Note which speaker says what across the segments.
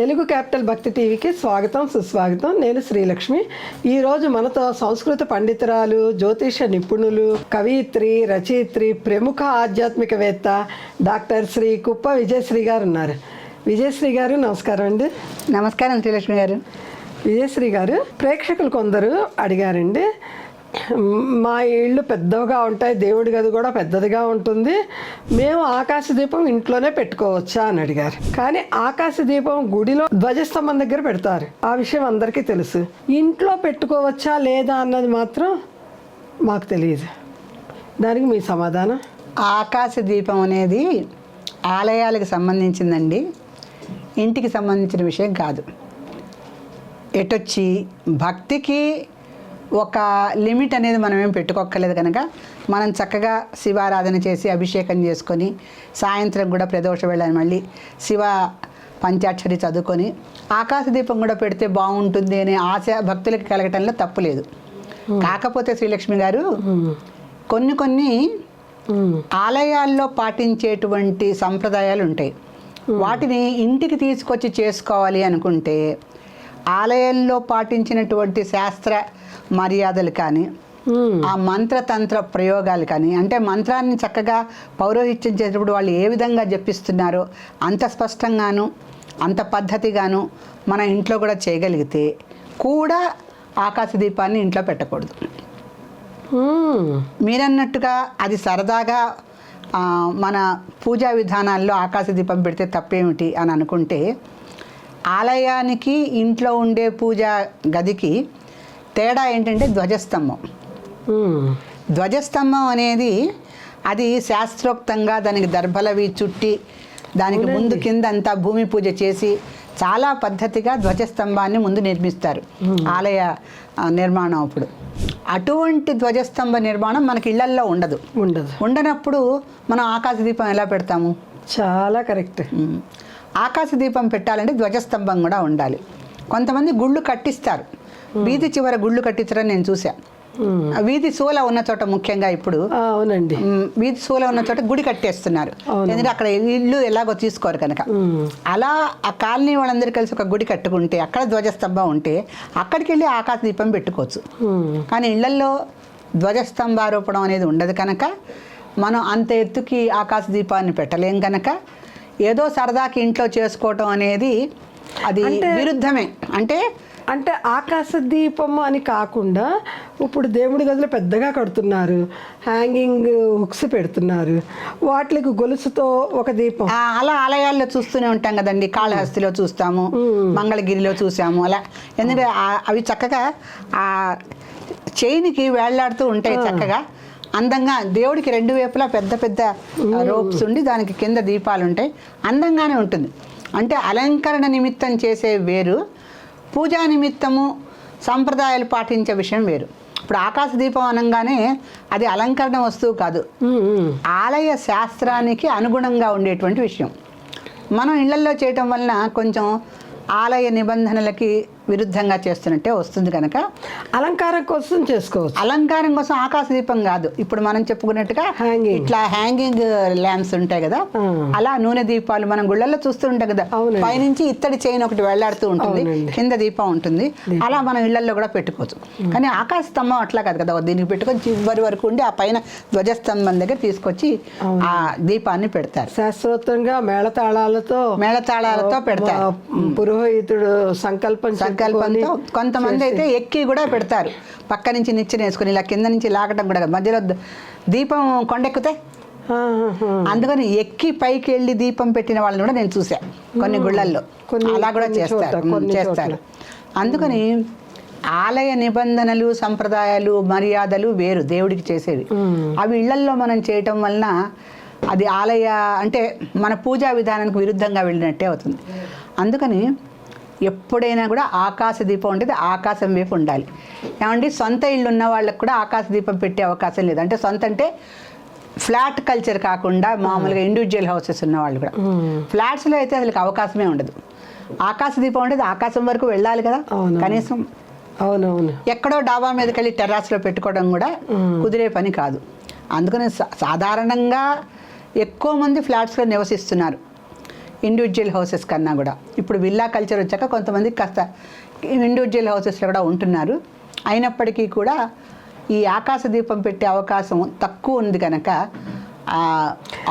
Speaker 1: Telugu capital భక్తి టీవీకి స్వాగతం సుస్వాగతం. నేను శ్రీలక్ష్మి. ఈరోజు మనతో సంస్కృత పండితురాలు జ్యోతిష నిపుణులు కవయిత్రి రచయిత్రి ప్రముఖ ఆధ్యాత్మికవేత్త డాక్టర్ శ్రీ కుప్ప విజయశ్రీ గారు ఉన్నారు. విజయశ్రీ గారు నమస్కారం అండి.
Speaker 2: నమస్కారం శ్రీలక్ష్మి గారు.
Speaker 1: విజయశ్రీ గారు ప్రేక్షకులు కొందరు అడిగారండి. మా ఇళ్ళు పెద్దవిగా ఉంటాయి దేవుడి గది కూడా పెద్దదిగా ఉంటుంది. మేము ఆకాశ దీపం ఇంట్లోనే పెట్టుకోవచ్చా అని అడిగారు. కానీ ఆకాశ దీపం గుడిలో ధ్వజస్తంభం దగ్గర పెడతారు. ఆ విషయం అందరికీ తెలుసు. ఇంట్లో పెట్టుకోవచ్చా లేదా అన్నది మాత్రం మాకు తెలియదు. దానికి మీ సమాధానం?
Speaker 2: ఆకాశ దీపం అనేది ఆలయాలకు సంబంధించిందండి. ఇంటికి సంబంధించిన విషయం కాదు. ఎటొచ్చి భక్తికి ఒక లిమిట్ అనేది మనం ఏం పెట్టుకోక్కర్లేదు కనుక మనం చక్కగా శివారాధన చేసి అభిషేకం చేసుకొని సాయంత్రం కూడా ప్రదోష వెళ్ళని మళ్ళీ శివ పంచాక్షరి చదువుకొని ఆకాశ దీపం కూడా పెడితే బాగుంటుంది అనే ఆశ భక్తులకి కలగటంలో తప్పు లేదు. కాకపోతే శ్రీలక్ష్మి గారు కొన్ని కొన్ని ఆలయాల్లో పాటించేటువంటి సంప్రదాయాలు ఉంటాయి. వాటిని ఇంటికి తీసుకొచ్చి చేసుకోవాలి అనుకుంటే ఆలయంలో పాటించినటువంటి శాస్త్ర మర్యాదలు కానీ ఆ మంత్రతంత్ర ప్రయోగాలు కానీ అంటే మంత్రాన్ని చక్కగా పౌరోహిత్యం చేసేటప్పుడు వాళ్ళు ఏ విధంగా జపిస్తున్నారో అంత స్పష్టంగాను అంత పద్ధతిగాను మన ఇంట్లో కూడా చేయగలిగితే కూడా ఆకాశ దీపాన్ని ఇంట్లో పెట్టకూడదు. మీరన్నట్టుగా అది సరదాగా మన పూజా విధానాల్లో ఆకాశ దీపం పెడితే తప్పేమిటి అని అనుకుంటే ఆలయానికి ఇంట్లో ఉండే పూజా గదికి తేడా ఏంటంటే ధ్వజస్తంభం. ధ్వజస్తంభం అనేది అది శాస్త్రోక్తంగా దానికి దర్భలవి చుట్టి దానికి ముందు కింద అంతా భూమి పూజ చేసి చాలా పద్ధతిగా ధ్వజస్తంభాన్ని ముందు నిర్మిస్తారు ఆలయ నిర్మాణం అప్పుడు. అటువంటి ధ్వజస్తంభ నిర్మాణం మనకి ఇళ్ళల్లో ఉండదు.
Speaker 1: ఉండదు.
Speaker 2: ఉండనప్పుడు మనం ఆకాశ దీపం ఎలా పెడతాము?
Speaker 1: చాలా కరెక్ట్.
Speaker 2: ఆకాశ దీపం పెట్టాలంటే ధ్వజస్తంభం కూడా ఉండాలి. కొంతమంది గుళ్ళు కట్టిస్తారు. వీధి చివర గుళ్ళు కట్టించడం నేను ఆ వీధి సూల ఉన్న చోట ముఖ్యంగా ఇప్పుడు
Speaker 1: అవునండి.
Speaker 2: వీధి సూల ఉన్న చోట గుడి కట్టేస్తున్నారు. ఎందుకంటే అక్కడ ఇల్లు ఎలాగో తీసుకోరు కనుక. అలా ఆ కాలనీ వాళ్ళందరూ కలిసి ఒక గుడి కట్టుకుంటే అక్కడ ధ్వజస్తంభం ఉంటే అక్కడికి వెళ్ళి ఆకాశ దీపం పెట్టుకోవచ్చు కానీ ఇళ్ళల్లో ధ్వజస్తంభారోపణం అనేది ఉండదు కనుక. మనం అంత ఎత్తుకి ఆకాశ దీపాన్ని పెట్టలేం కనుక. ఏదో సరదాకి ఇంట్లో చేసుకోవటం అనేది అది విరుద్ధమే. అంటే
Speaker 1: అంటే ఆకాశ దీపం అని కాకుండా ఇప్పుడు దేవుడి గదిలో పెద్దగా కడుతున్నారు. హ్యాంగింగ్ హుక్స్ పెడుతున్నారు. వాటికి గొలుసుతో ఒక దీపం.
Speaker 2: అలా ఆలయాల్లో చూస్తూనే ఉంటాం కదండి. కాళహస్తిలో చూస్తాము మంగళగిరిలో చూసాము అలా. ఎందుకంటే అవి చక్కగా ఆ చైన్కి వేళ్ళాడుతూ ఉంటాయి చక్కగా. అందంగా దేవుడికి రెండు వైపులా పెద్ద పెద్ద రోప్స్ ఉండి దానికి కింద దీపాలు ఉంటాయి. అందంగానే ఉంటుంది. అంటే అలంకరణ నిమిత్తం చేసే వేరు పూజా నిమిత్తము సంప్రదాయాలు పాటించే విషయం వేరు. ఇప్పుడు ఆకాశ దీపం అనగానే అది అలంకరణ వస్తువు కాదు. ఆలయ శాస్త్రానికి అనుగుణంగా ఉండేటువంటి విషయం. మనం ఇళ్ళలో చేయటం వలన కొంచెం ఆలయ నిబంధనలకి విరుద్ధంగా చేస్తున్నట్టే వస్తుంది కనుక.
Speaker 1: అలంకారం కోసం చేసుకోవచ్చు.
Speaker 2: అలంకారం కోసం ఆకాశ దీపం కాదు. ఇప్పుడు మనం చెప్పుకున్నట్టుగా. ఇట్లా హ్యాంగింగ్ ల్యాంప్స్ ఉంటాయి కదా. అలా నూనె దీపాలు మనం గుళ్ళల్లో చూస్తూ ఉంటాం కదా. పైనుంచి ఇత్తడి చైన్ ఒకటి వెళ్ళాడుతూ ఉంటుంది. కింద దీపం ఉంటుంది. అలా మనం ఇళ్ళలో కూడా పెట్టుకోవచ్చు. కానీ ఆకాశ స్తంభం అట్లా కాదు కదా. దీనికి పెట్టుకొని చివరి వరకు ఉండి ఆ పైన ధ్వజస్తంభం దగ్గర తీసుకొచ్చి ఆ దీపాన్ని పెడతారు.
Speaker 1: శాస్త్రోక్తంగా మేళతాళాలతో
Speaker 2: మేళతాళాలతో పెడతారు.
Speaker 1: పురోహితుడు సంకల్పం
Speaker 2: సంకల్పంతో
Speaker 1: చెప్పుకొని
Speaker 2: కొంతమంది అయితే ఎక్కి కూడా పెడతారు. పక్క నుంచి నిచ్చెన వేసుకొని ఇలా కింద నుంచి లాగటం కూడా. మధ్యలో దీపం కొండెక్కితే. అందుకని ఎక్కి పైకి వెళ్ళి దీపం పెట్టిన వాళ్ళని కూడా నేను చూసా కొన్ని గుళ్ళల్లో. అలా కూడా చేస్తారు. చేస్తారు. అందుకని ఆలయ నిబంధనలు సంప్రదాయాలు మర్యాదలు వేరు. దేవుడికి చేసేవి. అవి ఇళ్ళల్లో మనం చేయటం వలన అది ఆలయ అంటే మన పూజా విధానానికి విరుద్ధంగా వెళ్ళినట్టే అవుతుంది. అందుకని ఎప్పుడైనా కూడా ఆకాశ దీపం ఉంటుంది ఆకాశం వైపు ఉండాలి. ఏమండి? సొంత ఇల్లు ఉన్న వాళ్ళకి కూడా ఆకాశ దీపం పెట్టే అవకాశం లేదు. అంటే సొంత అంటే ఫ్లాట్ కల్చర్ కాకుండా మామూలుగా ఇండివిజువల్ హౌసెస్ ఉన్న వాళ్ళు కూడా. ఫ్లాట్స్లో అయితే అసలు అవకాశమే ఉండదు. ఆకాశ దీపం ఉండేది ఆకాశం వరకు వెళ్ళాలి కదా. కనీసం
Speaker 1: అవునవును.
Speaker 2: ఎక్కడో డాబా మీదకి వెళ్ళి టెర్రాస్లో పెట్టుకోవడం కూడా కుదిరే పని కాదు. అందుకని సాధారణంగా ఎక్కువ మంది ఫ్లాట్స్లో నివసిస్తున్నారు. ఇండివిజువల్ హౌసెస్ కన్నా కూడా. ఇప్పుడు విల్లా కల్చర్ వచ్చాక కొంతమంది కాస్త ఇండివిజువల్ హౌసెస్లో కూడా ఉంటున్నారు. అయినప్పటికీ కూడా ఈ ఆకాశ దీపం పెట్టే అవకాశం తక్కువ ఉంది కనుక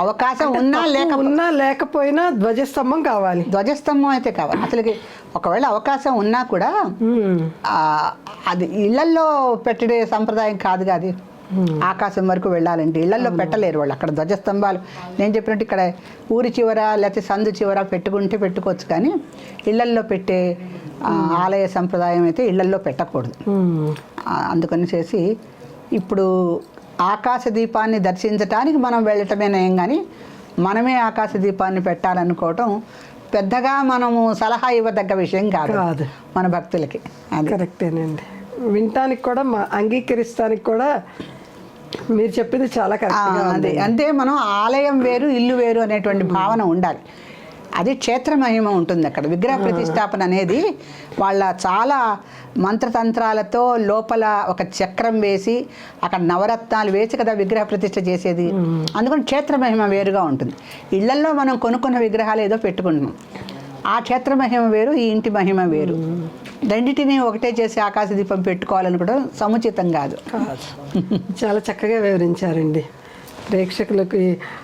Speaker 2: అవకాశం ఉన్నా లేక
Speaker 1: ఉన్నా లేకపోయినా ధ్వజస్తంభం కావాలి.
Speaker 2: ధ్వజస్తంభం అయితే కావాలి. అసలుకి ఒకవేళ అవకాశం ఉన్నా కూడా అది ఇళ్ళల్లో పెట్టే సంప్రదాయం కాదు కాదు ఆకాశం వరకు వెళ్ళాలంటే ఇళ్ళల్లో పెట్టలేరు వాళ్ళు. అక్కడ ధ్వజస్తంభాలు. నేను చెప్పినట్టు ఇక్కడ ఊరి చివర లేకపోతే సందు చివర పెట్టుకుంటే పెట్టుకోవచ్చు కానీ ఇళ్ళల్లో పెట్టే ఆలయ సంప్రదాయం అయితే ఇళ్ళల్లో పెట్టకూడదు. అందుకని చేసి ఇప్పుడు ఆకాశ దీపాన్ని దర్శించటానికి మనం వెళ్ళటమే నయం కానీ మనమే ఆకాశ దీపాన్ని పెట్టాలనుకోవటం పెద్దగా మనము సలహా ఇవ్వదగ్గ విషయం కాదు.
Speaker 1: కాదు.
Speaker 2: మన భక్తులకి.
Speaker 1: కరెక్టేనండి. వినటానికి కూడా మా అంగీకరిస్తానికి కూడా మీరు చెప్పింది చాలా
Speaker 2: అదే. అంటే మనం ఆలయం వేరు ఇల్లు వేరు అనేటువంటి భావన ఉండాలి. అది క్షేత్ర మహిమ ఉంటుంది అక్కడ. విగ్రహ ప్రతిష్టాపన అనేది వాళ్ళ చాలా మంత్రతంత్రాలతో లోపల ఒక చక్రం వేసి అక్కడ నవరత్నాలు వేసి కదా విగ్రహ ప్రతిష్ఠ చేసేది. అందుకని క్షేత్ర మహిమ వేరుగా ఉంటుంది. ఇళ్ళల్లో మనం కొనుక్కున్న విగ్రహాలు ఏదో పెట్టుకుంటున్నాం. ఆ క్షేత్ర మహిమ వేరు ఈ ఇంటి మహిమ వేరు. రెండింటిని ఒకటే చేసి ఆకాశ దీపం పెట్టుకోవాలనుకోవడం సముచితం కాదు.
Speaker 1: చాలా చక్కగా వివరించారండి. ప్రేక్షకులకు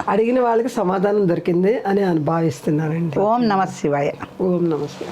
Speaker 1: అడిగిన వాళ్ళకి సమాధానం దొరికింది అని భావిస్తున్నానండి.
Speaker 2: ఓం నమ శివాయ.
Speaker 1: ఓం నమస్తే